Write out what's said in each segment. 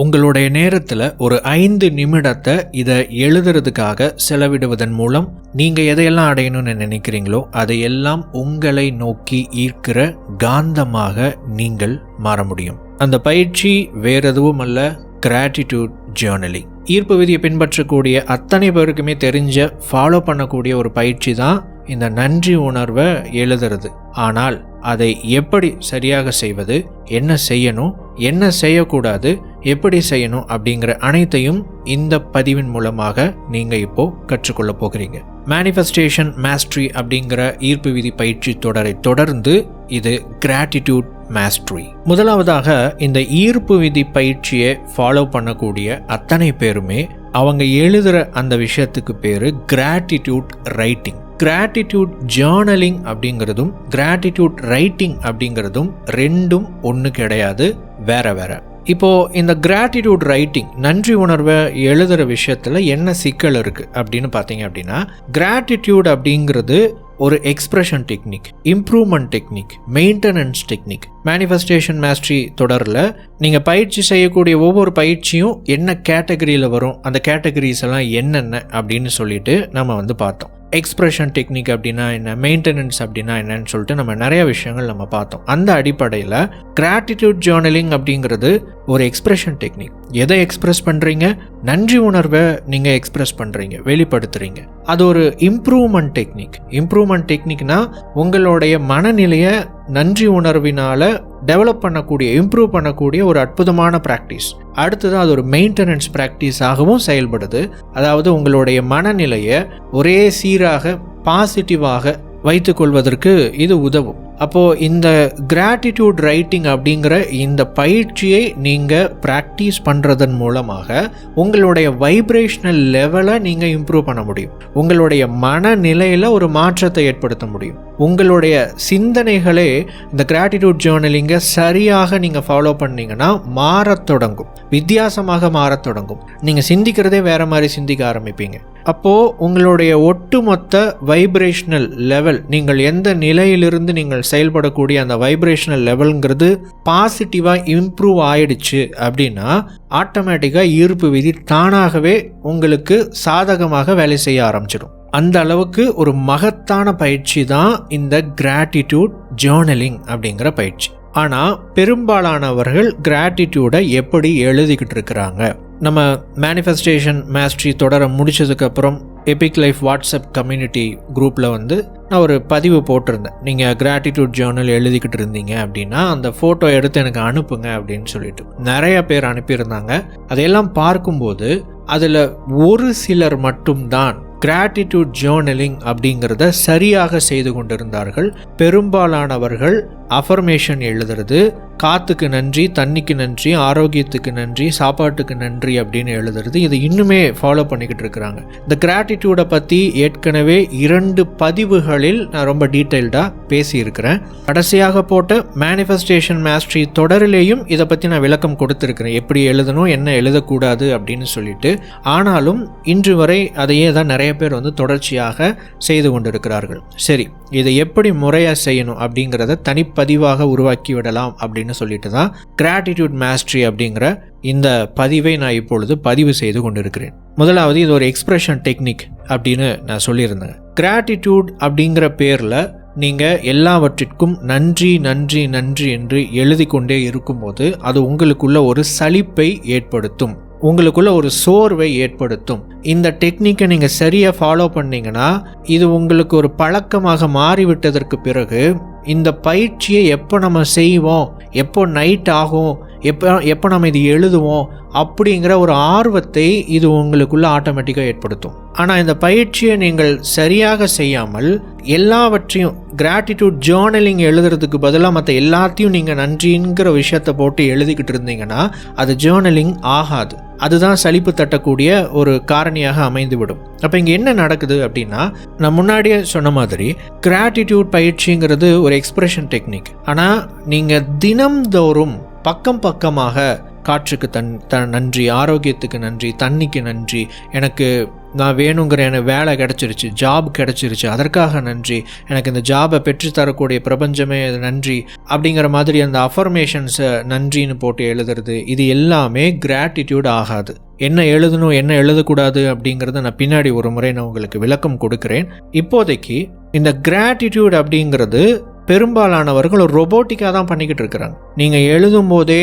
உங்களுடைய நேரத்தில் ஒரு ஐந்து நிமிடத்தை இதை எழுதுறதுக்காக செலவிடுவதன் மூலம் நீங்கள் எதையெல்லாம் அடையணும்னு நினைக்கிறீங்களோ அதையெல்லாம் உங்களை நோக்கி ஈர்க்கிற காந்தமாக நீங்கள் மாற முடியும். அந்த பயிற்சி வேற எதுவும் அல்ல கிராட்டிடியூட் ஜேர்னலிங் ஈர்ப்பு விதியை பின்பற்றக்கூடிய அத்தனை பேருக்குமே தெரிஞ்ச ஃபாலோ பண்ணக்கூடிய ஒரு பயிற்சி தான் இந்த நன்றி உணர்வை எழுதுறது. ஆனால் அதை எப்படி சரியாக செய்வது என்ன செய்யணும் என்ன செய்யக்கூடாது எப்படி செய்யணும் அப்படிங்கிற அனைத்தையும் இந்த பதிவின் மூலமாக நீங்கள் இப்போ கற்றுக்கொள்ள போகிறீங்க. மேனிஃபெஸ்டேஷன் மேஸ்ட்ரி அப்படிங்கிற ஈர்ப்பு விதி பயிற்சி தொடரை தொடர்ந்து இது கிராட்டிடியூட் மாஸ்ட்ரி முதலாவதாக இந்த ஈர்ப்பு விதி பயிற்சியை ஃபாலோ பண்ணக்கூடிய அத்தனை பேருமே அவங்க எழுதுகிற அந்த விஷயத்துக்கு பேர் கிராட்டிடியூட் ரைட்டிங் கிராட்டிடியூட் ஜேர்னலிங் அப்படிங்கிறதும் கிராட்டிடியூட் ரைட்டிங் அப்படிங்கிறதும் ரெண்டும் ஒன்று கிடையாது வேற வேற. இப்போ இந்த கிராட்டிடியூட் ரைட்டிங் நன்றி உணர்வை எழுதுகிற விஷயத்தில் என்ன சிக்கல் இருக்குது அப்படின்னு பார்த்தீங்க அப்படின்னா கிராட்டிடியூட் அப்படிங்கிறது ஒரு expression technique improvement technique maintenance technique manifestation mastery தொடரில் நீங்கள் பயிற்சி செய்யக்கூடிய ஒவ்வொரு பயிற்சியும் என்ன கேட்டகரியில் வரும் அந்த கேட்டகரிஸ் எல்லாம் என்னென்ன அப்படின்னு சொல்லிட்டு நம்ம வந்து பார்த்தோம். எக்ஸ்ப்ரெஷன் டெக்னிக் அப்படின்னா என்ன? மெயின்டெனன்ஸ் அப்படின்னா என்னன்னு சொல்லிட்டு நம்ம நிறைய விஷயங்கள் நம்ம பார்த்தோம். அந்த அடிப்படையில் கிராட்டிடியூட் ஜேர்னலிங் அப்படிங்கிறது ஒரு எக்ஸ்ப்ரெஷன் டெக்னிக் எதை எக்ஸ்பிரஸ் பண்ணுறீங்க நன்றி உணர்வை நீங்கள் எக்ஸ்பிரஸ் பண்ணுறீங்க வெளிப்படுத்துகிறீங்க அது ஒரு இம்ப்ரூவ்மெண்ட் டெக்னிக் இம்ப்ரூவ்மெண்ட் டெக்னிக்னால் உங்களுடைய மனநிலையை நன்றி உணர்வினால் டெவலப் பண்ணக்கூடிய இம்ப்ரூவ் பண்ணக்கூடிய ஒரு அற்புதமான ப்ராக்டிஸ் அடுத்தது அது ஒரு மெயின்டெனன்ஸ் ப்ராக்டிஸாகவும் செயல்படுது. அதாவது உங்களுடைய மனநிலையை ஒரே சீராக பாசிட்டிவாக வைத்துக்கொள்வதற்கு இது உதவும். அப்போது இந்த கிராட்டிடியூட் ரைட்டிங் அப்படிங்கிற இந்த பயிற்சியை நீங்கள் ப்ராக்டிஸ் பண்ணுறதன் மூலமாக உங்களுடைய வைப்ரேஷனல் லெவலை நீங்கள் இம்ப்ரூவ் பண்ண முடியும். உங்களுடைய மனநிலையில் ஒரு மாற்றத்தை ஏற்படுத்த முடியும். உங்களுடைய சிந்தனைகளே இந்த கிராட்டிடியூட் ஜேர்னலிங்கை சரியாக நீங்கள் ஃபாலோ பண்ணிங்கன்னா மாறத் தொடங்கும். வித்தியாசமாக மாறத் தொடங்கும். நீங்கள் சிந்திக்கிறதே வேறு மாதிரி சிந்திக்க ஆரம்பிப்பீங்க. அப்போது உங்களுடைய ஒட்டுமொத்த வைப்ரேஷனல் லெவல் நீங்கள் எந்த நிலையிலிருந்து நீங்கள் செயல்படக்கூடிய அந்த வைப்ரேஷனல் லெவலுங்கிறது பாசிட்டிவாக இம்ப்ரூவ் ஆயிடுச்சு அப்படின்னா ஆட்டோமேட்டிக்காக ஈர்ப்பு விதி தானாகவே உங்களுக்கு சாதகமாக வேலை செய்ய ஆரம்பிச்சிடும். அந்த அளவுக்கு ஒரு மகத்தான பயிற்சி தான் இந்த கிராட்டிடியூட் ஜேர்னலிங் அப்படிங்கிற பயிற்சி. ஆனால் பெரும்பாலானவர்கள் கிராட்டிடியூடை எப்படி எழுதிக்கிட்டு இருக்கிறாங்க? நம்ம மேனிஃபெஸ்டேஷன் மாஸ்ட்ரி தொடர முடிச்சதுக்கப்புறம் எபிக் லைஃப் வாட்ஸ்அப் கம்யூனிட்டி குரூப்பில் வந்து நான் ஒரு பதிவு போட்டிருந்தேன். நீங்கள் கிராட்டிடியூட் ஜேர்னல் எழுதிக்கிட்டு இருந்தீங்க அப்படின்னா அந்த ஃபோட்டோ எடுத்து எனக்கு அனுப்புங்க அப்படின்னு சொல்லிட்டு. நிறைய பேர் அனுப்பியிருந்தாங்க. அதையெல்லாம் பார்க்கும்போது அதில் ஒரு சிலர் மட்டும்தான் கிராட்டிடியூட் ஜேர்னலிங் அப்படிங்கிறத சரியாக செய்து கொண்டிருந்தார்கள். பெரும்பாலானவர்கள் அஃபர்மேஷன் எழுதுறது காத்துக்கு நன்றி தண்ணிக்கு நன்றி ஆரோக்கியத்துக்கு நன்றி சாப்பாட்டுக்கு நன்றி அப்படின்னு எழுதுறது. இதை இன்னுமே ஃபாலோ பண்ணிக்கிட்டு இருக்கிறாங்க. இந்த கிராட்டிடியூடை பற்றி ஏற்கனவே இரண்டு பதிவுகளில் நான் ரொம்ப டீட்டெயில்டாக பேசியிருக்கிறேன். கடைசியாக போட்ட மேனிஃபெஸ்டேஷன் மாஸ்ட்ரி தொடரிலேயும் இதை பற்றி நான் விளக்கம் கொடுத்துருக்கிறேன். எப்படி எழுதணும் என்ன எழுதக்கூடாது அப்படின்னு சொல்லிட்டு. ஆனாலும் இன்று வரை அதையே தான் நிறைய பேர் வந்து தொடர்ச்சியாக செய்து கொண்டிருக்கிறார்கள். சரி இதை எப்படி முறையாக செய்யணும் அப்படிங்கிறத பதிவாக உருவாக்கி விடலாம் அப்படின்னு சொல்லிட்டு தான் கிராட்டிடியூட் மாஸ்ட்ரி அப்படிங்கிற இந்த பதிவை நான் இப்பொழுது பதிவு செய்து கொண்டிருக்கிறேன். முதலாவது இது ஒரு எக்ஸ்பிரஷன் டெக்னிக் அப்படின்னு நான் சொல்லியிருந்தேன். கிராட்டிடியூட் அப்படிங்கிற பேரில் நீங்கள் எல்லாவற்றிற்கும் நன்றி நன்றி நன்றி என்று எழுதி கொண்டே இருக்கும்போது அது உங்களுக்குள்ள ஒரு சலிப்பை ஏற்படுத்தும். உங்களுக்குள்ள ஒரு சோர்வை ஏற்படுத்தும். இந்த டெக்னிக்கை நீங்கள் சரியாக ஃபாலோ பண்ணீங்கன்னா இது உங்களுக்கு ஒரு பழக்கமாக மாறிவிட்டதற்கு பிறகு இந்த பயிற்சியை எப்போ நம்ம செய்வோம்? எப்போ நைட் ஆகும்? எப்போ எப்போ நம்ம இது எழுதுவோம் அப்படிங்கிற ஒரு ஆர்வத்தை இது உங்களுக்குள்ள ஆட்டோமேட்டிக்காக ஏற்படுத்தும். ஆனால் இந்த பயிற்சியை நீங்கள் சரியாக செய்யாமல் எல்லாவற்றையும் கிராட்டிடியூட் ஜேர்னலிங் எழுதுறதுக்கு பதிலாக மற்ற எல்லாத்தையும் நீங்கள் நன்றிங்கிற விஷயத்தை போட்டு எழுதிக்கிட்டு இருந்தீங்கன்னா அது ஜேர்னலிங் ஆகாது. அதுதான் சலிப்பு தட்டக்கூடிய ஒரு காரணியாக அமைந்துவிடும். அப்போ இங்கே என்ன நடக்குது அப்படின்னா நான் முன்னாடியே சொன்ன மாதிரி கிராட்டிடியூட் பயிற்சிங்கிறது ஒரு எக்ஸ்பிரஷன் டெக்னிக் ஆனால் நீங்கள் தினம்தோறும் பக்கம் பக்கமாக காற்றுக்கு தன் த நன்றி ஆரோக்கியத்துக்கு நன்றி தண்ணிக்கு நன்றி எனக்கு நான் வேணுங்கிற எனக்கு வேலை கிடச்சிருச்சு ஜாப் கிடச்சிருச்சு அதற்காக நன்றி எனக்கு இந்த ஜாபை பெற்றுத்தரக்கூடிய பிரபஞ்சமே நன்றி அப்படிங்கிற மாதிரி அந்த அஃபர்மேஷன்ஸை நன்றின்னு போட்டு எழுதுறது இது எல்லாமே கிராட்டிடியூட் ஆகாது. என்ன எழுதணும் என்ன எழுதக்கூடாது அப்படிங்கிறத நான் பின்னாடி ஒரு முறை நான் உங்களுக்கு விளக்கம் கொடுக்குறேன். இப்போதைக்கு இந்த கிராட்டிடியூட் அப்படிங்கிறது பெரும்பாலானவர்கள் ரொபோட்டிக்காக தான் பண்ணிக்கிட்டு இருக்கிறாங்க. நீங்கள் எழுதும் போதே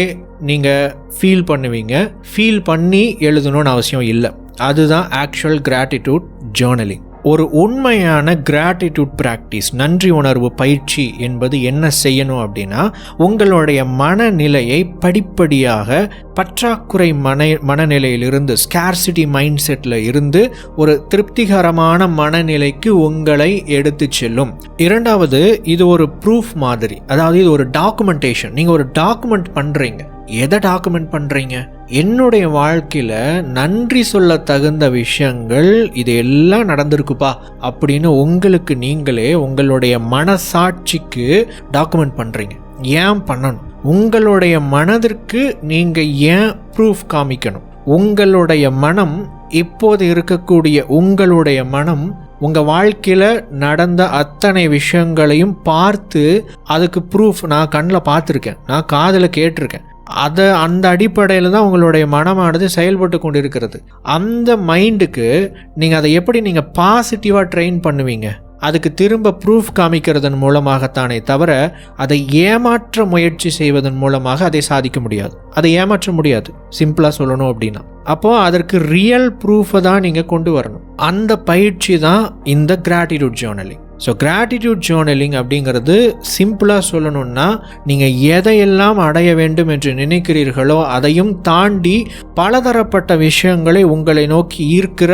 நீங்கள் ஃபீல் பண்ணுவீங்க. ஃபீல் பண்ணி எழுதணும்னு அவசியம் இல்லை. அதுதான் ஆக்சுவல் கிராட்டிடியூட் ஜேர்னலிங் ஒரு உண்மையான கிராட்டிடியூட் ப்ராக்டிஸ் நன்றி உணர்வு பயிற்சி என்பது என்ன செய்யணும் அப்படின்னா உங்களுடைய மனநிலையை படிப்படியாக பற்றாக்குறை மன மனநிலையிலிருந்து ஸ்கேர்சிட்டி மைண்ட் செட்டில் இருந்து ஒரு திருப்திகரமான மனநிலைக்கு உங்களை எடுத்து செல்லும். இரண்டாவது இது ஒரு ப்ரூஃப் மாதிரி. அதாவது இது ஒரு டாக்குமெண்டேஷன் நீங்கள் ஒரு டாக்குமெண்ட் பண்ணுறீங்க எதை டாக்குமெண்ட் பண்ணுறீங்க என்னுடைய வாழ்க்கையில் நன்றி சொல்ல தகுந்த விஷயங்கள் இது எல்லாம் நடந்திருக்குப்பா அப்படின்னு உங்களுக்கு நீங்களே உங்களுடைய மனசாட்சிக்கு டாக்குமெண்ட் பண்ணுறீங்க ஏன் பண்ணணும்? உங்களுடைய மனதிற்கு நீங்கள் ஏன் ப்ரூஃப் காமிக்கணும்? உங்களுடைய மனம் இப்போது இருக்கக்கூடிய உங்களுடைய மனம் உங்கள் வாழ்க்கையில் நடந்த அத்தனை விஷயங்களையும் பார்த்து அதுக்கு ப்ரூஃப் நான் கண்ணில் பார்த்துருக்கேன். நான் காதில் கேட்டிருக்கேன். அதை அந்த அடிப்படையில் தான் உங்களுடைய மனமானது செயல்பட்டு கொண்டிருக்கிறது. அந்த மைண்டுக்கு நீங்கள் அதை எப்படி நீங்கள் பாசிட்டிவாக ட்ரெயின் பண்ணுவீங்க? அதுக்கு திரும்ப ப்ரூஃப் காமிக்கிறதன் மூலமாகத்தானே தவிர அதை ஏமாற்ற முயற்சி செய்வதன் மூலமாக அதை சாதிக்க முடியாது. அதை ஏமாற்ற முடியாது. சிம்பிளாக சொல்லணும் அப்படின்னா. அப்போது அதற்கு ரியல் ப்ரூஃபை தான் நீங்கள் கொண்டு வரணும். அந்த பயிற்சி தான் இந்த gratitude journaling so gratitude journaling அப்படிங்கிறது சிம்பிளாக சொல்லணும்னா நீங்கள் எதையெல்லாம் அடைய வேண்டும் என்று நினைக்கிறீர்களோ அதையும் தாண்டி பலதரப்பட்ட விஷயங்களை உங்களை நோக்கி ஈர்க்கிற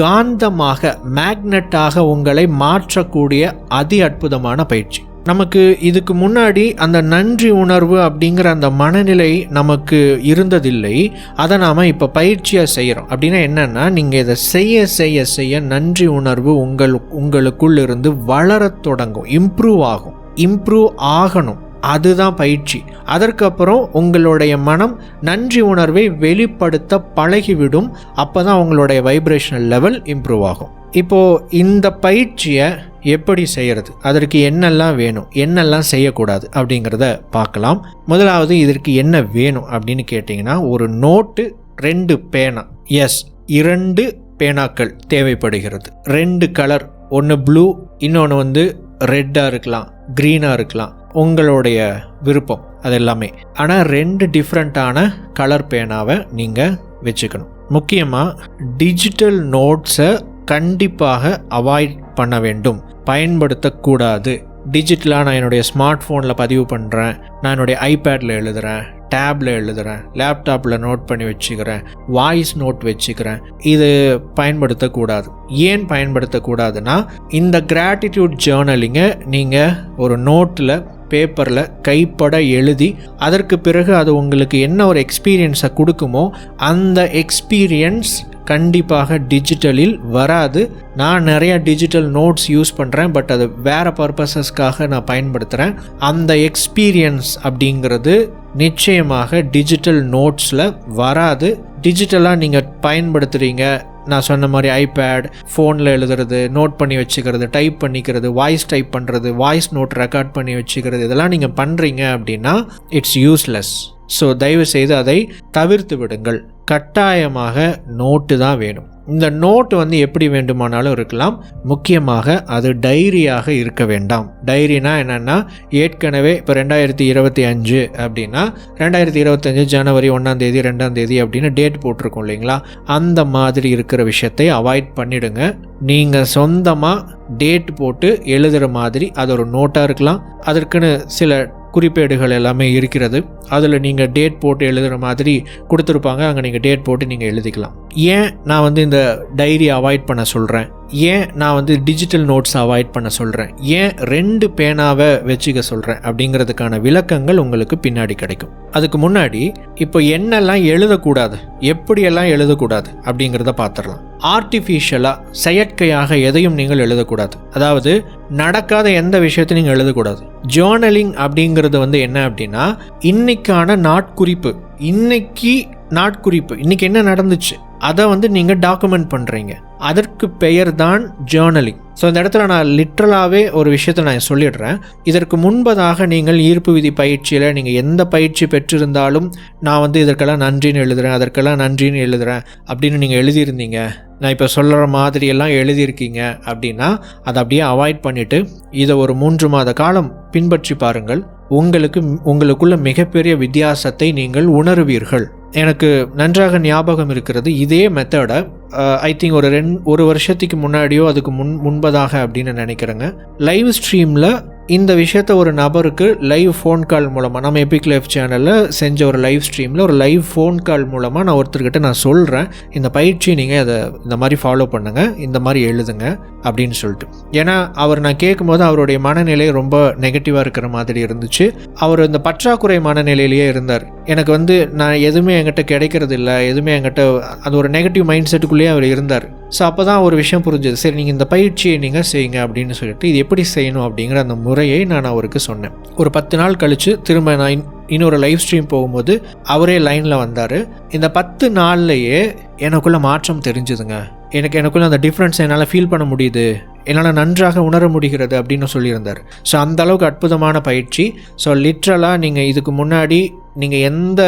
காந்தமாக மேக்னட்டாக உங்களை மாற்றக்கூடிய அதி அற்புதமான பயிற்சி. நமக்கு இதுக்கு முன்னாடி அந்த நன்றி உணர்வு அப்படிங்கிற அந்த மனநிலை நமக்கு இருந்ததில்லை. அதை நாம் இப்போ பயிற்சியாக செய்கிறோம் அப்படின்னா என்னென்னா நீங்கள் இதை செய்ய செய்ய செய்ய நன்றி உணர்வு உங்கள் உங்களுக்குள் இருந்து வளரத் தொடங்கும். இம்ப்ரூவ் ஆகும். இம்ப்ரூவ் ஆகணும். அதுதான் பயிற்சி. அதற்கப்புறம் உங்களுடைய மனம் நன்றி உணர்வை வெளிப்படுத்த பழகிவிடும். அப்போ தான் உங்களுடைய வைப்ரேஷனல் லெவல் இம்ப்ரூவ் ஆகும். இப்போது இந்த பயிற்சியை எப்படி செய்கிறது அதற்கு என்னெல்லாம் வேணும்? என்னெல்லாம் செய்யக்கூடாது? அப்படிங்கிறத பார்க்கலாம். முதலாவது இதற்கு என்ன வேணும் அப்படின்னு கேட்டிங்கன்னா ஒரு நோட்டு ரெண்டு பேனா. எஸ் இரண்டு பேனாக்கள் தேவைப்படுகிறது. ரெண்டு கலர் ஒன்று ப்ளூ இன்னொன்று வந்து ரெட்டாக இருக்கலாம் க்ரீனாக இருக்கலாம். உங்களுடைய விருப்பம் அது எல்லாமே ஆனால் ரெண்டு டிஃப்ரெண்ட்டான கலர் பேனாவை நீங்கள் வச்சுக்கணும். முக்கியமாக டிஜிட்டல் நோட்ஸை கண்டிப்பாக அவாய்ட் பண்ண வேண்டும். பயன்படுத்தக்கூடாது. டிஜிட்டலாக நான் என்னுடைய ஸ்மார்ட் ஃபோனில் பதிவு பண்ணுறேன் நான் என்னுடைய ஐபேடில் எழுதுகிறேன் டேப்பில் எழுதுகிறேன் லேப்டாப்பில் நோட் பண்ணி வச்சுக்கிறேன். வாய்ஸ் நோட் வச்சுக்கிறேன். இது பயன்படுத்தக்கூடாது. ஏன் பயன்படுத்தக்கூடாதுன்னா இந்த கிராட்டிடியூட் ஜேர்னலிங்கை நீங்கள் ஒரு நோட்டில் பேப்பரில் கைப்பட எழுதி அதற்கு பிறகு அது உங்களுக்கு என்ன ஒரு எக்ஸ்பீரியன்ஸை கொடுக்குமோ அந்த எக்ஸ்பீரியன்ஸ் கண்டிப்பாக டிஜிட்டலில் வராது. நான் நிறைய டிஜிட்டல் நோட்ஸ் யூஸ் பண்ணுறேன் பட் அது வேறு பர்பஸஸ்க்காக நான் பயன்படுத்துகிறேன் அந்த எக்ஸ்பீரியன்ஸ் அப்படிங்கிறது நிச்சயமாக டிஜிட்டல் நோட்ஸில் வராது. டிஜிட்டலாக நீங்கள் பயன்படுத்துகிறீங்க நான் சொன்ன மாதிரி ஐபேட் ஃபோனில் எழுதுறது நோட் பண்ணி வச்சுக்கிறது டைப் பண்ணிக்கிறது வாய்ஸ் டைப் பண்ணுறது வாய்ஸ் நோட் ரெக்கார்ட் பண்ணி வச்சுக்கிறது இதெல்லாம் நீங்கள் பண்ணுறீங்க அப்படின்னா இட்ஸ் யூஸ்லெஸ் ஸோ தயவு செய்து அதை தவிர்த்து விடுங்கள். கட்டாயமாக நோட்டு தான் வேணும். இந்த நோட்டு வந்து எப்படி வேண்டுமானாலும் இருக்கலாம். முக்கியமாக அது டைரியாக இருக்க வேண்டாம். டைரினா என்னென்னா ஏற்கனவே இப்போ ரெண்டாயிரத்தி இருபத்தி அஞ்சு அப்படின்னா ரெண்டாயிரத்தி இருபத்தஞ்சு ஜனவரி ஒன்றாம் தேதி ரெண்டாம் தேதி அப்படின்னு டேட் போட்டிருக்கோம் இல்லைங்களா? அந்த மாதிரி இருக்கிற விஷயத்தை அவாய்ட் பண்ணிடுங்க. நீங்கள் சொந்தமாக டேட் போட்டு எழுதுகிற மாதிரி அது ஒரு நோட்டாக இருக்கலாம். அதற்குன்னு சில குறிப்பேடுகள் எல்லாமே இருக்கிறது. அதில் நீங்கள் டேட் போட்டு எழுதுகிற மாதிரி கொடுத்துருப்பாங்க. அங்கே நீங்கள் டேட் போட்டு நீங்கள் எழுதிக்கலாம். ஏன் நான் வந்து இந்த டைரி அவாய்ட் பண்ண சொல்கிறேன் ஏன் நான் வந்து டிஜிட்டல் நோட்ஸ் அவாய்ட் பண்ண சொல்கிறேன் ஏன் ரெண்டு பேனாவை வச்சுக்க சொல்கிறேன் அப்படிங்கிறதுக்கான விளக்கங்கள் உங்களுக்கு பின்னாடி கிடைக்கும். அதுக்கு முன்னாடி இப்போ என்னெல்லாம் எழுதக்கூடாது? எப்படியெல்லாம் எழுதக்கூடாது? அப்படிங்கிறத பார்த்துடலாம் ஆர்டிஃபிஷியலாக செயற்கையாக எதையும் நீங்கள் எழுதக்கூடாது. அதாவது நடக்காத எந்த விஷயத்தையும் நீங்கள் எழுதக்கூடாது. ஜேர்னலிங் அப்படிங்கிறது வந்து என்ன அப்படின்னா இன்னைக்கான நாட்குறிப்பு. இன்னைக்கு நாட்குறிப்பு. இன்றைக்கி என்ன நடந்துச்சு? அதை வந்து நீங்கள் டாக்குமெண்ட் பண்ணுறீங்க அதற்கு பெயர் தான் ஜேர்னலிங் ஸோ இந்த இடத்துல நான் லிட்ரலாகவே ஒரு விஷயத்தை நான் சொல்லிடுறேன். இதற்கு முன்பதாக நீங்கள் ஈர்ப்பு விதி பயிற்சியில் நீங்கள் எந்த பயிற்சி பெற்றிருந்தாலும் நான் வந்து இதற்கெல்லாம் நன்றின்னு எழுதுகிறேன் அதற்கெல்லாம் நன்றின்னு எழுதுகிறேன் அப்படின்னு நீங்கள் எழுதியிருந்தீங்க. நான் இப்போ சொல்கிற மாதிரியெல்லாம் எழுதியிருக்கீங்க அப்படின்னா அதை அப்படியே அவாய்ட் பண்ணிவிட்டு இதை ஒரு மூன்று மாத காலம் பின்பற்றி பாருங்கள். உங்களுக்கு உங்களுக்குள்ள மிகப்பெரிய வித்தியாசத்தை நீங்கள் உணருவீர்கள். எனக்கு நன்றாக ஞாபகம் இருக்கிறது இதே மெத்தடை Uh, ஐ திங்க் ஒரு ரெண் ஒரு வருஷத்துக்கு முன்னாடியோ அதுக்கு முன் முன்பதாக அப்படின்னு நினைக்கிறேங்க. லைவ் ஸ்ட்ரீமில் இந்த விஷயத்த ஒரு நபருக்கு லைவ் ஃபோன் கால் மூலமாக நம்ம எபிக் லைஃப் சேனலில் செஞ்ச ஒரு லைவ் ஸ்ட்ரீமில் ஒரு லைவ் ஃபோன் கால் மூலமாக நான் ஒருத்தர்கிட்ட நான் சொல்கிறேன் இந்த பயிற்சி நீங்கள் அதை இந்த மாதிரி ஃபாலோ பண்ணுங்கள் இந்த மாதிரி எழுதுங்க அப்படின்னு சொல்லிட்டு. ஏன்னா அவர் நான் கேட்கும்போது அவருடைய மனநிலை ரொம்ப நெகட்டிவாக இருக்கிற மாதிரி இருந்துச்சு. அவர் இந்த பற்றாக்குறை மனநிலையிலேயே இருந்தார். எனக்கு வந்து நான் எதுவுமே என்கிட்ட கிடைக்கிறது இல்லை எதுவுமே என்கிட்ட அது ஒரு நெகட்டிவ் மைண்ட் செட்டுக்குள்ளே செட்டுக்குள்ளேயே அவர் இருந்தார். ஸோ அப்போ தான் ஒரு விஷயம் புரிஞ்சது. சரி நீங்கள் இந்த பயிற்சியை நீங்கள் செய்யுங்க அப்படின்னு சொல்லிட்டு இது எப்படி செய்யணும் அப்படிங்கிற அந்த முறையை நான் அவருக்கு சொன்னேன். ஒரு பத்து நாள் கழித்து திரும்ப நான் இன்னொரு லைவ் ஸ்ட்ரீம் போகும்போது அவரே லைனில் வந்தார். இந்த பத்து நாள்லையே எனக்குள்ள மாற்றம் தெரிஞ்சுதுங்க. எனக்கு எனக்குள்ள அந்த டிஃப்ரென்ஸ் என்னால் ஃபீல் பண்ண முடியுது. என்னால் நன்றாக உணர முடிகிறது அப்படின்னு சொல்லியிருந்தார். ஸோ அந்த அளவுக்கு அற்புதமான பயிற்சி. ஸோ லிட்ரலாக நீங்கள் இதுக்கு முன்னாடி நீங்கள் எந்த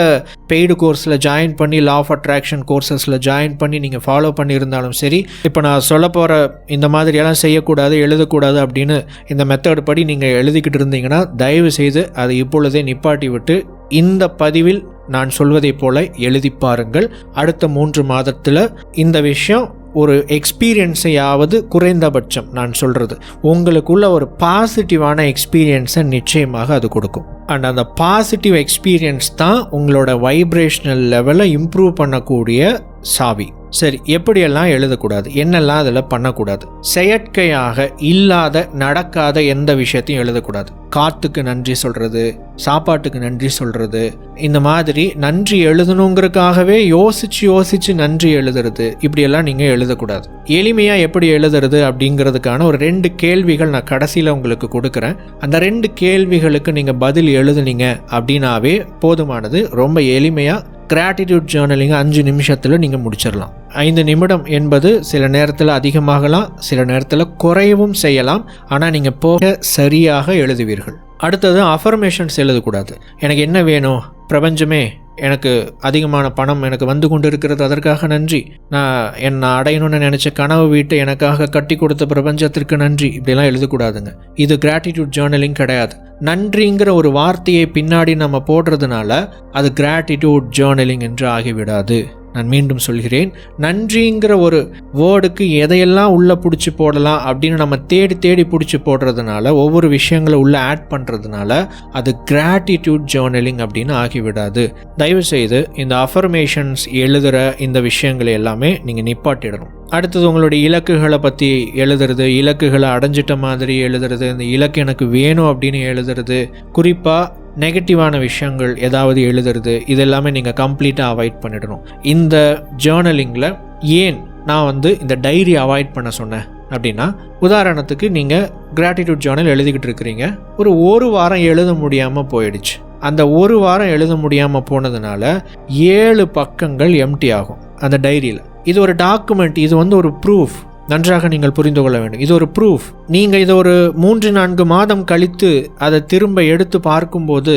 பெய்டு கோர்ஸில் ஜாயின் பண்ணி லா ஆஃப் அட்ராக்ஷன் கோர்சஸில் ஜாயின் பண்ணி நீங்கள் ஃபாலோ பண்ணியிருந்தாலும் சரி இப்போ நான் சொல்ல போகிற இந்த மாதிரியெல்லாம் செய்யக்கூடாது எழுதக்கூடாது அப்படின்னு இந்த மெத்தட் படி நீங்கள் எழுதிக்கிட்டு இருந்தீங்கன்னா தயவு செய்து அதை இப்பொழுதே நிப்பாட்டி விட்டு இந்த பதிவில் நான் சொல்வதைப் போல எழுதி பாருங்கள். அடுத்த மூன்று மாதத்தில் இந்த விஷயம் ஒரு எக்ஸ்பீரியன்ஸையாவது குறைந்தபட்சம் நான் சொல்கிறது உங்களுக்குள்ள ஒரு பாசிட்டிவான எக்ஸ்பீரியன்ஸை நிச்சயமாக அது கொடுக்கும். அண்ட் அந்த பாசிட்டிவ் எக்ஸ்பீரியன்ஸ் தான் உங்களோட வைப்ரேஷனல் லெவலை இம்ப்ரூவ் பண்ணக்கூடிய சாவி. சரி எப்படியெல்லாம் எழுதக்கூடாது? என்னெல்லாம் அதில் பண்ணக்கூடாது? செயற்கையாக இல்லாத நடக்காத எந்த விஷயத்தையும் எழுதக்கூடாது. காற்றுக்கு நன்றி சொல்கிறது சாப்பாட்டுக்கு நன்றி சொல்கிறது இந்த மாதிரி நன்றி எழுதணுங்கிறதுக்காகவே யோசிச்சு யோசிச்சு நன்றி எழுதுறது இப்படியெல்லாம் நீங்கள் எழுதக்கூடாது. எளிமையாக எப்படி எழுதுறது அப்படிங்கிறதுக்கான ஒரு ரெண்டு கேள்விகள் நான் கடைசியில் உங்களுக்கு கொடுக்குறேன். அந்த ரெண்டு கேள்விகளுக்கு நீங்கள் பதில் எழுதுனீங்க அப்படின்னாவே போதுமானது. ரொம்ப எளிமையாக கிராட்டிடியூட் ஜேர்னலிங்கை அஞ்சு நிமிஷத்தில் நீங்கள் முடிச்சிடலாம் ஐந்து நிமிடம் என்பது சில நேரத்தில் அதிகமாகலாம் சில நேரத்தில் குறையவும் செய்யலாம். ஆனால் நீங்கள் போக சரியாக எழுதுவீர்கள். அடுத்தது அஃபர்மேஷன்ஸ் எழுதக்கூடாது. எனக்கு என்ன வேணும்? பிரபஞ்சமே எனக்கு அதிகமான பணம் எனக்கு வந்து கொண்டு இருக்கிறது அதற்காக நன்றி. நான் என்னை அடையணும்னு நினச்ச கனவு வீட்டை எனக்காக கட்டி கொடுத்த பிரபஞ்சத்திற்கு நன்றி. இப்படிலாம் எழுதக்கூடாதுங்க. இது கிராட்டிடியூட் ஜேர்னலிங் கிடையாது. நன்றிங்கிற ஒரு வார்த்தையை பின்னாடி நம்ம போடுறதுனால அது கிராட்டிடியூட் ஜேர்னலிங் என்று ஆகிவிடாது. நான் மீண்டும் சொல்கிறேன் நன்றிங்கிற ஒரு வேர்டுக்கு எதையெல்லாம் உள்ளே பிடிச்சி போடலாம் அப்படின்னு நம்ம தேடி தேடி பிடிச்சி போடுறதுனால ஒவ்வொரு விஷயங்களை உள்ளே ஆட் பண்ணுறதுனால அது கிராட்டிடியூட் ஜேர்னலிங் அப்படின்னு ஆகிவிடாது. தயவுசெய்து இந்த அஃபர்மேஷன்ஸ் எழுதுகிற இந்த விஷயங்களை எல்லாமே நீங்கள் நிப்பாட்டிடணும். அடுத்தது உங்களுடைய இலக்குகளை பற்றி எழுதுறது இலக்குகளை அடைஞ்சிட்ட மாதிரி எழுதுறது இந்த இலக்கு எனக்கு வேணும் அப்படின்னு எழுதுறது குறிப்பாக நெகட்டிவான விஷயங்கள் ஏதாவது எழுதுறது இதெல்லாமே நீங்கள் கம்ப்ளீட்டாக அவாய்ட் பண்ணிடணும். இந்த ஜேர்னலிங்கில் ஏன் நான் வந்து இந்த டைரி அவாய்ட் பண்ண சொன்னேன் அப்படின்னா உதாரணத்துக்கு நீங்கள் கிராட்டிடியூட் ஜேர்னல் எழுதிக்கிட்டு இருக்கிறீங்க. ஒரு ஒரு வாரம் எழுத முடியாமல் போயிடுச்சு. அந்த ஒரு வாரம் எழுத முடியாமல் போனதுனால ஏழு பக்கங்கள் எம்டி ஆகும் அந்த டைரியில் இது ஒரு டாக்குமெண்ட் இது வந்து ஒரு ப்ரூஃப் நன்றாக நீங்கள் புரிந்து கொள்ள வேண்டும். இது ஒரு ப்ரூஃப் நீங்கள் இதை ஒரு மூன்று நான்கு மாதம் கழித்து அதை திரும்ப எடுத்து பார்க்கும்போது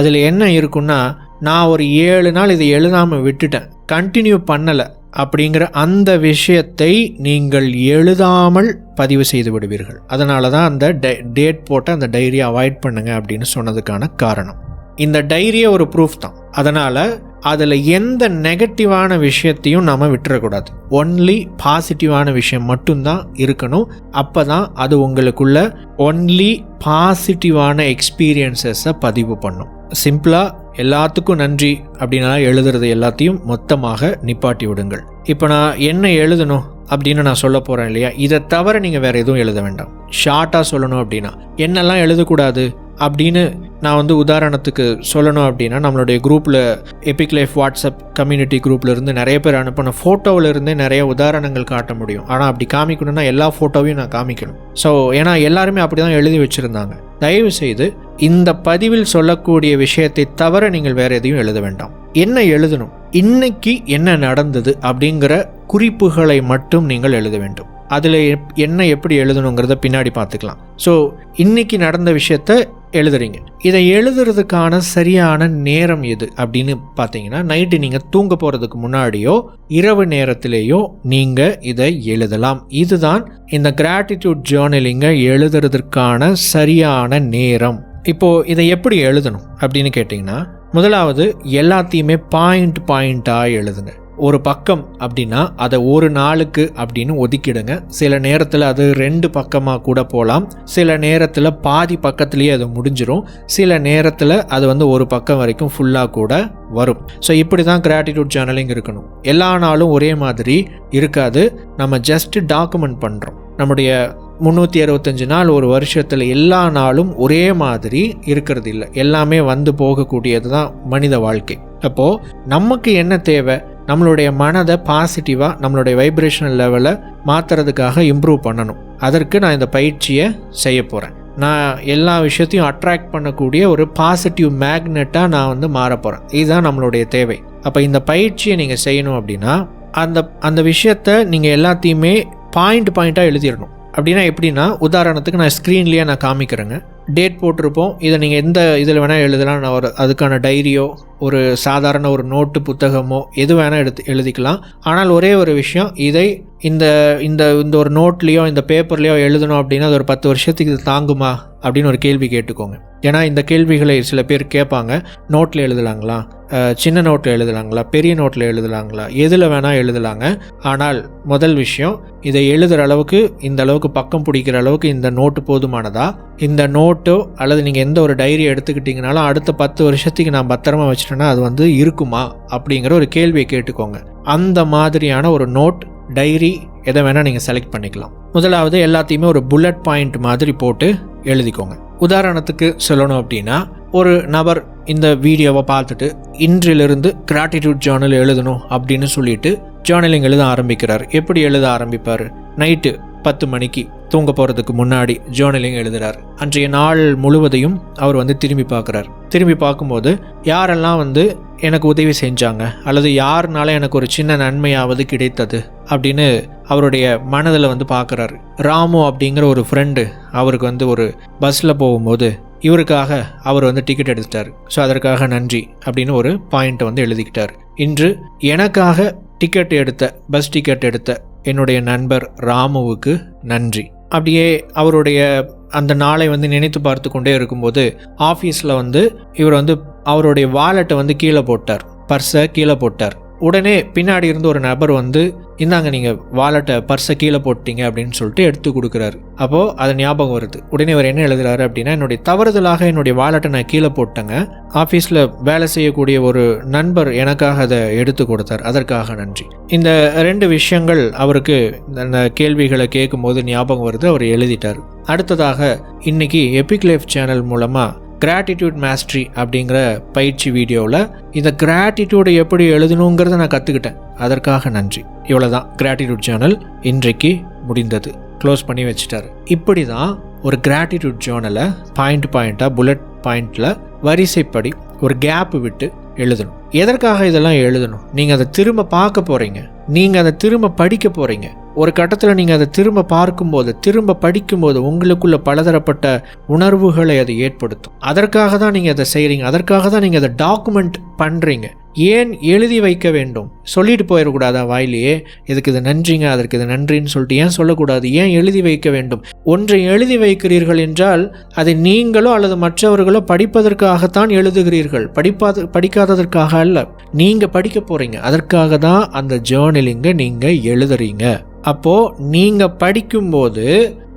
அதில் என்ன இருக்குன்னா நான் ஒரு ஏழு நாள் இதை எழுதாமல் விட்டுட்டேன். கண்டினியூ பண்ணலை. அப்படிங்கிற அந்த விஷயத்தை நீங்கள் எழுதாமல் பதிவு செய்து விடுவீர்கள். அதனால தான் அந்த டேட் போட்டு அந்த டைரியை அவாய்ட் பண்ணுங்க அப்படின்னு சொன்னதுக்கான காரணம். இந்த டைரியே ஒரு ப்ரூஃப் தான். அதனால் அதில் எந்த நெகட்டிவான விஷயத்தையும் நாம் விட்டுறக்கூடாது. ஒன்லி பாசிட்டிவான விஷயம் மட்டும்தான் இருக்கணும். அப்போ தான் அது உங்களுக்குள்ள ஒன்லி பாசிட்டிவான எக்ஸ்பீரியன்சஸை பதிவு பண்ணும். சிம்பிளாக எல்லாத்துக்கும் நன்றி அப்படின்னா எழுதுறது எல்லாத்தையும் மொத்தமாக நிப்பாட்டி விடுங்கள். இப்போ நான் என்ன எழுதணும் அப்படின்னு நான் சொல்ல போகிறேன் இல்லையா? இதை தவிர நீங்கள் வேறு எதுவும் எழுத வேண்டாம். ஷார்ட்டாக சொல்லணும் அப்படின்னா என்னெல்லாம் எழுதக்கூடாது? அப்படின்னு நான் வந்து உதாரணத்துக்கு சொல்லணும் அப்படின்னா நம்மளுடைய குரூப்பில் எபிக் லைஃப் வாட்ஸ்அப் கம்யூனிட்டி குரூப்பில் இருந்து நிறைய பேர் அனுப்பின ஃபோட்டோவில் இருந்தே நிறைய உதாரணங்கள் காட்ட முடியும். ஆனால் அப்படி காமிக்கணும்னா எல்லா ஃபோட்டோவையும் நான் காமிக்கணும். ஸோ ஏன்னா எல்லாருமே அப்படி தான் எழுதி வச்சுருந்தாங்க. தயவு செய்து இந்த பதிவில் சொல்லக்கூடிய விஷயத்தை தவிர நீங்கள் வேறு எதையும் எழுத வேண்டாம். என்ன எழுதணும்? இன்னைக்கு என்ன நடந்தது அப்படிங்கிற குறிப்புகளை மட்டும் நீங்கள் எழுத வேண்டும். அதில் என்ன எப்படி எழுதணுங்கிறத பின்னாடி பார்த்துக்கலாம். ஸோ இன்னைக்கு நடந்த விஷயத்த எழுதுறீங்க. இதை எழுதுறதுக்கான சரியான நேரம் எது அப்படின்னு பார்த்தீங்கன்னா நைட்டு நீங்கள் தூங்க போகிறதுக்கு முன்னாடியோ இரவு நேரத்திலேயோ நீங்கள் இதை எழுதலாம். இதுதான் இந்த கிராட்டிடியூட் ஜேர்னலிங்கை எழுதுறதுக்கான சரியான நேரம். இப்போது இதை எப்படி எழுதணும் அப்படின்னு கேட்டிங்கன்னா முதலாவது எல்லாத்தையுமே பாயிண்ட் பாயிண்ட்டாக எழுதுங்க. ஒரு பக்கம் அப்படின்னா அதை ஒரு நாளுக்கு அப்படின்னு ஒதுக்கிடுங்க. சில நேரத்தில் அது ரெண்டு பக்கமாக கூட போகலாம் சில நேரத்தில் பாதி பக்கத்துலேயே அது முடிஞ்சிடும் சில நேரத்தில் அது வந்து ஒரு பக்கம் வரைக்கும் ஃபுல்லாக கூட வரும். ஸோ இப்படி தான் கிராட்டிடியூட் சேனலிங் இருக்கணும். எல்லா நாளும் ஒரே மாதிரி இருக்காது. நம்ம ஜஸ்ட் டாக்குமெண்ட் பண்ணுறோம் நம்முடைய முந்நூற்றி அறுபத்தஞ்சு நாள் ஒரு வருஷத்தில் எல்லா நாளும் ஒரே மாதிரி இருக்கிறது இல்லை எல்லாமே வந்து போகக்கூடியது தான் மனித வாழ்க்கை. அப்போது நமக்கு என்ன தேவை? நம்மளுடைய மனதை பாசிட்டிவாக நம்மளுடைய வைப்ரேஷனல் லெவலை மாற்றுறதுக்காக இம்ப்ரூவ் பண்ணணும். அதற்கு நான் இந்த பயிற்சியை செய்ய போகிறேன் நான் எல்லா விஷயத்தையும் அட்ராக்ட் பண்ணக்கூடிய ஒரு பாசிட்டிவ் மேக்னெட்டாக நான் வந்து மாற போகிறேன் இதுதான் நம்மளுடைய தேவை. அப்போ இந்த பயிற்சியை நீங்கள் செய்யணும் அப்படின்னா அந்த அந்த விஷயத்த நீங்கள் எல்லாத்தையுமே பாயிண்ட் பாயிண்ட்டாக எழுதிடணும். அப்படின்னா எப்படின்னா உதாரணத்துக்கு நான் ஸ்க்ரீன்லேயே நான் காமிக்கிறேங்க. டேட் போட்டிருப்போம். இதை நீங்கள் எந்த இதில் வேணால் எழுதலாம். நான் ஒரு அதுக்கான டைரியோ ஒரு சாதாரண ஒரு நோட்டு புத்தகமோ எது வேணால் எடுத்து எழுதிக்கலாம். ஆனால் ஒரே ஒரு விஷயம் இதை இந்த இந்த இந்த ஒரு நோட்லேயோ இந்த பேப்பர்லேயோ எழுதணும் அப்படின்னா அது ஒரு பத்து வருஷத்துக்கு இது தாங்குமா? அப்படின்னு ஒரு கேள்வி கேட்டுக்கோங்க. ஏன்னா இந்த கேள்விகளை சில பேர் கேட்பாங்க. நோட்டில் எழுதலாங்களா? சின்ன நோட்டில் எழுதலாங்களா? பெரிய நோட்டில் எழுதலாங்களா? எதில் வேணால் எழுதலாங்க. ஆனால் முதல் விஷயம் இதை எழுதுகிற அளவுக்கு இந்த அளவுக்கு பக்கம் பிடிக்கிற அளவுக்கு இந்த நோட்டு போதுமானதா? இந்த நோட் நோட்டோ அல்லது நீங்கள் எந்த ஒரு டைரி எடுத்துக்கிட்டிங்கனாலும் அடுத்த பத்து வருஷத்துக்கு நான் பத்திரமா வச்சுட்டேன்னா அது வந்து இருக்குமா அப்படிங்கிற ஒரு கேள்வியை கேட்டுக்கோங்க. அந்த மாதிரியான ஒரு நோட் டைரி எதை வேணால் நீங்கள் செலக்ட் பண்ணிக்கலாம். முதலாவது எல்லாத்தையுமே ஒரு புல்லட் பாயிண்ட் மாதிரி போட்டு எழுதிக்கோங்க. உதாரணத்துக்கு சொல்லணும் அப்படின்னா ஒரு நபர் இந்த வீடியோவை பார்த்துட்டு இன்றிலிருந்து கிராட்டிடியூட் ஜேர்னல் எழுதணும் அப்படின்னு சொல்லிட்டு ஜேர்னலிங் எழுத ஆரம்பிக்கிறார். எப்படி எழுத ஆரம்பிப்பார்? நைட்டு பத்து மணிக்கு. தூங்க போகிறதுக்கு முன்னாடி ஜேர்னலிங் எழுதுகிறார் அன்றைய நாள் முழுவதையும் அவர் வந்து திரும்பி பார்க்குறார். திரும்பி பார்க்கும்போது யாரெல்லாம் வந்து எனக்கு உதவி செஞ்சாங்க? அல்லது யாருனால எனக்கு ஒரு சின்ன நன்மையாவது கிடைத்தது? அப்படின்னு அவருடைய மனதில் வந்து பார்க்குறாரு. ராமு அப்படிங்கிற ஒரு ஃப்ரெண்டு அவருக்கு வந்து ஒரு பஸ்ஸில் போகும்போது இவருக்காக அவர் வந்து டிக்கெட் எடுத்துட்டார். ஸோ அதற்காக நன்றி அப்படின்னு ஒரு பாயிண்ட்டை வந்து எழுதிக்கிட்டார். இன்று எனக்காக டிக்கெட் எடுத்த பஸ் டிக்கெட் எடுத்த என்னுடைய நண்பர் ராமுவுக்கு நன்றி. அப்படியே அவருடைய அந்த நாளை வந்து நினைத்து பார்த்து கொண்டே இருக்கும்போது ஆஃபீஸில் வந்து இவர் வந்து அவருடைய வாலெட்டை வந்து கீழே போட்டார். பர்ஸை கீழே போட்டார். உடனே பின்னாடி இருந்து ஒரு நபர் வந்து இந்தாங்க நீங்கள் வாலெட்டை பர்ஸை கீழே போட்டீங்க அப்படின்னு சொல்லிட்டு எடுத்து கொடுக்குறாரு. அப்போது அது ஞாபகம் வருது. உடனே அவர் என்ன எழுதுறாரு அப்படின்னா என்னுடைய தவறுதலாக என்னுடைய வாலெட்டை நான் கீழே போட்டேங்க. ஆஃபீஸில் வேலை செய்யக்கூடிய ஒரு நண்பர் எனக்காக அதை எடுத்து கொடுத்தார். அதற்காக நன்றி. இந்த ரெண்டு விஷயங்கள் அவருக்கு அந்த கேள்விகளை கேட்கும்போது ஞாபகம் வருது. அவர் எழுதிட்டார். அடுத்ததாக இன்னைக்கு எபிக்லேஃப் சேனல் மூலமாக கிராட்டிடியூட் மாஸ்ட்ரி அப்படிங்கிற பயிற்சி வீடியோவில் இந்த கிராட்டிடியூடை எப்படி எழுதணுங்கிறத நான் கற்றுக்கிட்டேன் அதற்காக நன்றி. இவ்வளோதான் கிராட்டிடியூட் ஜேர்னல் இன்றைக்கு முடிந்தது. க்ளோஸ் பண்ணி வச்சுட்டாரு. இப்படி தான் ஒரு கிராட்டிடியூட் ஜேர்னலை பாயிண்ட் பாயிண்ட்டாக புல்லட் பாயிண்டில் வரிசைப்படி ஒரு கேப் விட்டு எழுதணும். எதற்காக இதெல்லாம் எழுதணும்? நீங்கள் அதை திரும்ப பார்க்க போகிறீங்க நீங்கள் அதை திரும்ப படிக்க போகிறீங்க ஒரு கட்டத்தில் நீங்கள் அதை திரும்ப பார்க்கும்போது திரும்ப படிக்கும்போது உங்களுக்குள்ள பலதரப்பட்ட உணர்வுகளை அது ஏற்படுத்தும். அதற்காக தான் நீங்கள் அதை செய்கிறீங்க அதற்காக தான் நீங்கள் அதை டாக்குமெண்ட் பண்ணுறீங்க ஏன் எழுதி வைக்க வேண்டும்? சொல்லிட்டு போயிடக்கூடாதா வாயிலேயே? இதுக்கு இது நன்றிங்க அதற்கு இது நன்றின்னு சொல்லிட்டு ஏன் சொல்லக்கூடாது? ஏன் எழுதி வைக்க வேண்டும்? ஒன்றை எழுதி வைக்கிறீர்கள் என்றால் அதை நீங்களோ அல்லது மற்றவர்களோ படிப்பதற்காகத்தான் எழுதுகிறீர்கள். படிப்பாத படிக்காததற்காக அல்ல நீங்கள் படிக்க போகிறீங்க அதற்காக தான் அந்த ஜேர்னலிங்கை நீங்கள் எழுதுறீங்க. அப்போது நீங்கள் படிக்கும்போது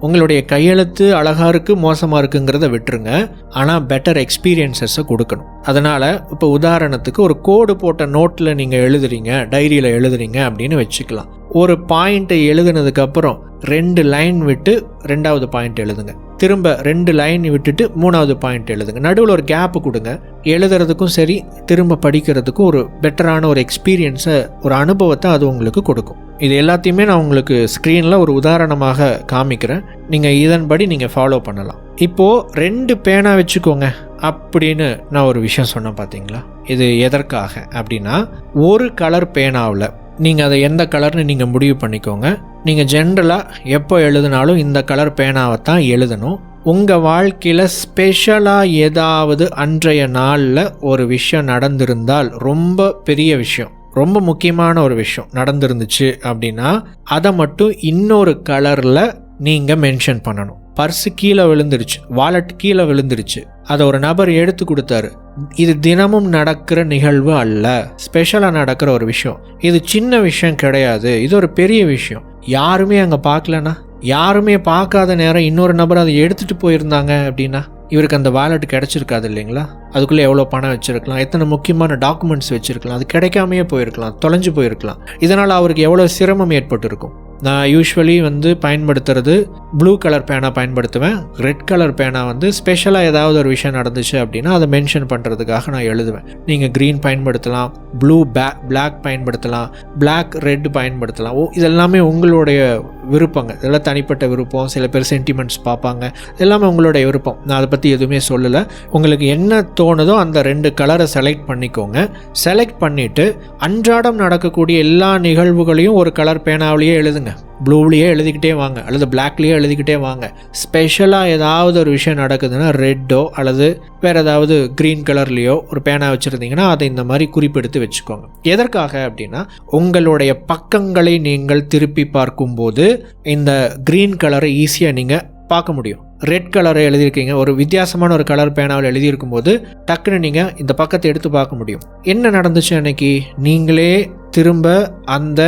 உங்களுடைய கையெழுத்து அழகாக இருக்குது மோசமாக இருக்குங்கிறத விட்டுருங்க. ஆனால் பெட்டர் எக்ஸ்பீரியன்சஸை கொடுக்கணும். அதனால் இப்போ உதாரணத்துக்கு ஒரு கோடு போட்ட நோட்டில் நீங்கள் எழுதுறீங்க டைரியில் எழுதுறீங்க அப்படின்னு வச்சுக்கலாம். ஒரு பாயிண்ட்டை எழுதுனதுக்கப்புறம் ரெண்டு லைன் விட்டு ரெண்டாவது பாயிண்ட் எழுதுங்க. திரும்ப ரெண்டு லைன் விட்டுட்டு மூணாவது பாயிண்ட் எழுதுங்க. நடுவில் ஒரு கேப்பு கொடுங்க. எழுதுறதுக்கும் சரி திரும்ப படிக்கிறதுக்கும் ஒரு பெட்டரான ஒரு எக்ஸ்பீரியன்ஸை ஒரு அனுபவத்தை அது உங்களுக்கு கொடுக்கும். இது எல்லாத்தையுமே நான் உங்களுக்கு ஸ்க்ரீனில் ஒரு உதாரணமாக காமிக்கிறேன். நீங்கள் இதன்படி நீங்கள் ஃபாலோ பண்ணலாம். இப்போது ரெண்டு பேனா வச்சுக்கோங்க. அப்படின்னு நான் ஒரு விஷயம் சொன்னேன் பார்த்தீங்களா இது எதற்காக அப்படின்னா ஒரு கலர் பேனாவில் நீங்கள் அதை எந்த கலர்னு நீங்கள் முடிவு பண்ணிக்கோங்க. நீங்கள் ஜென்ரலாக எப்போ எழுதினாலும் இந்த கலர் பேனாவை தான் எழுதணும். உங்கள் வாழ்க்கையில் ஸ்பெஷலாக ஏதாவது அன்றைய நாளில் ஒரு விஷயம் நடந்திருந்தால் ரொம்ப பெரிய விஷயம். ரொம்ப முக்கியமான ஒரு விஷயம் நடந்திருந்துச்சு அப்படின்னா அதை மட்டும் இன்னொரு கலரில் நீங்கள் மென்ஷன் பண்ணணும். பர்ஸு கீழே விழுந்துருச்சு வாலெட் கீழே விழுந்துருச்சு. அதை ஒரு நபர் எடுத்து கொடுத்தாரு. இது தினமும் நடக்கிற நிகழ்வு அல்ல. ஸ்பெஷலாக நடக்கிற ஒரு விஷயம். இது சின்ன விஷயம் கிடையாது. இது ஒரு பெரிய விஷயம். யாருமே அங்கே பார்க்கலனா யாருமே பார்க்காத நேரம் இன்னொரு நபர் அதை எடுத்துகிட்டு போயிருந்தாங்க அப்படின்னா இவருக்கு அந்த வாலெட் கிடச்சிருக்காது இல்லைங்களா? அதுக்குள்ளே எவ்வளோ பணம் வச்சுருக்கலாம் எத்தனை முக்கியமான டாக்குமெண்ட்ஸ் வச்சுருக்கலாம் அது கிடைக்காமையே போயிருக்கலாம் தொலைஞ்சு போயிருக்கலாம். இதனால் அவருக்கு எவ்வளோ சிரமம் ஏற்பட்டிருக்கும். நான் யூஸ்வலி வந்து பயன்படுத்துறது ப்ளூ கலர் பேனா பயன்படுத்துவேன். ரெட் கலர் பேனா வந்து ஸ்பெஷலாக ஏதாவது ஒரு விஷயம் நடந்துச்சு அப்படின்னா அதை மென்ஷன் பண்ணுறதுக்காக நான் எழுதுவேன். நீங்கள் க்ரீன் பயன்படுத்தலாம் ப்ளூ பே பிளாக் பயன்படுத்தலாம் பிளாக் ரெட் பயன்படுத்தலாம். ஓ இதெல்லாமே உங்களுடைய விருப்பங்க. இதெல்லாம் தனிப்பட்ட விருப்பம். சில பேர் சென்டிமெண்ட்ஸ் பார்ப்பாங்க. எல்லாமே உங்களுடைய விருப்பம். நான் அதை பற்றி எதுவுமே சொல்லலை. உங்களுக்கு என்ன தோணுதோ அந்த ரெண்டு கலரை செலக்ட் பண்ணிக்கோங்க. செலக்ட் பண்ணிவிட்டு அன்றாடம் நடக்கக்கூடிய எல்லா நிகழ்வுகளையும் ஒரு கலர் பேனாவிலேயே எழுதுங்க. ப்ளூலேயே எழுதிக்கிட்டே வாங்க அல்லது பிளாக்லேயே எழுதிக்கிட்டே வாங்க. ஸ்பெஷலாக ஏதாவது ஒரு விஷயம் நடக்குதுன்னா ரெட்டோ அல்லது வேறு ஏதாவது க்ரீன் கலர்லேயோ ஒரு பேனா வச்சுருந்தீங்கன்னா அதை இந்த மாதிரி குறிப்பெடுத்து வச்சுக்கோங்க. எதற்காக அப்படின்னா உங்களுடைய பக்கங்களை நீங்கள் திருப்பி பார்க்கும்போது இந்த க்ரீன் கலரை ஈஸியாக நீங்கள் பார்க்க முடியும். ரெட் கலரை எழுதியிருக்கீங்க ஒரு வித்தியாசமான ஒரு கலர் பேனாவில் எழுதியிருக்கும் போது டக்குன்னு நீங்கள் இந்த பக்கத்தை எடுத்து பார்க்க முடியும். என்ன நடந்துச்சு அன்னைக்கு? நீங்களே திரும்ப அந்த